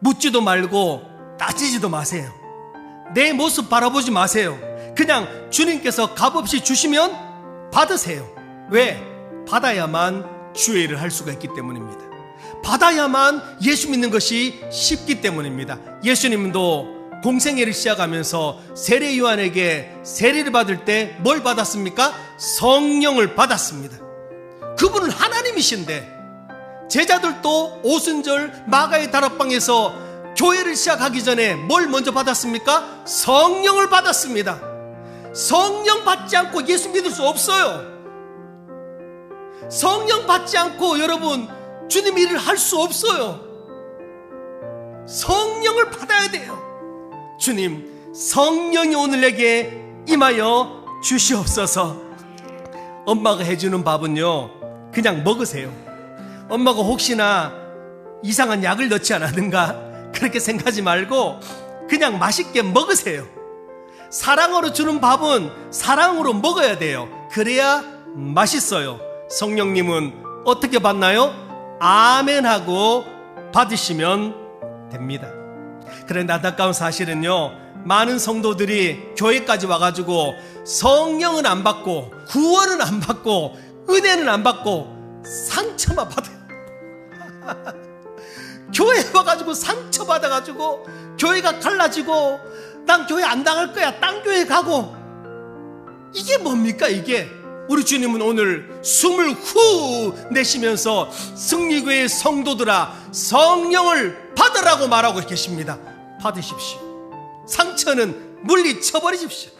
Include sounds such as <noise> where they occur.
묻지도 말고 따지지도 마세요. 내 모습 바라보지 마세요. 그냥 주님께서 값없이 주시면 받으세요. 왜? 받아야만 주의 일을 할 수가 있기 때문입니다. 받아야만 예수 믿는 것이 쉽기 때문입니다. 예수님도 공생애를 시작하면서 세례 요한에게 세례를 받을 때 뭘 받았습니까? 성령을 받았습니다. 그분은 하나님이신데 제자들도 오순절 마가의 다락방에서 교회를 시작하기 전에 뭘 먼저 받았습니까? 성령을 받았습니다. 성령 받지 않고 예수 믿을 수 없어요. 성령 받지 않고 여러분 주님 일을 할 수 없어요. 성령을 받아야 돼요. 주님, 성령이 오늘 내게 임하여 주시옵소서. 엄마가 해주는 밥은요, 그냥 먹으세요. 엄마가 혹시나 이상한 약을 넣지 않았는가 그렇게 생각하지 말고 그냥 맛있게 먹으세요. 사랑으로 주는 밥은 사랑으로 먹어야 돼요. 그래야 맛있어요. 성령님은 어떻게 받나요? 아멘 하고 받으시면 됩니다. 그런데 안타까운 사실은요, 많은 성도들이 교회까지 와가지고 성령은 안 받고, 구원은 안 받고, 은혜는 안 받고, 상처만 받아요. <laughs> 교회 와가지고 상처받아가지고, 교회가 갈라지고, 난 교회 안 나갈 거야. 딴 교회 가고. 이게 뭡니까, 이게? 우리 주님은 오늘 숨을 후 내쉬면서 승리교회 성도들아 성령을 받으라고 말하고 계십니다. 받으십시오. 상처는 물리쳐 버리십시오.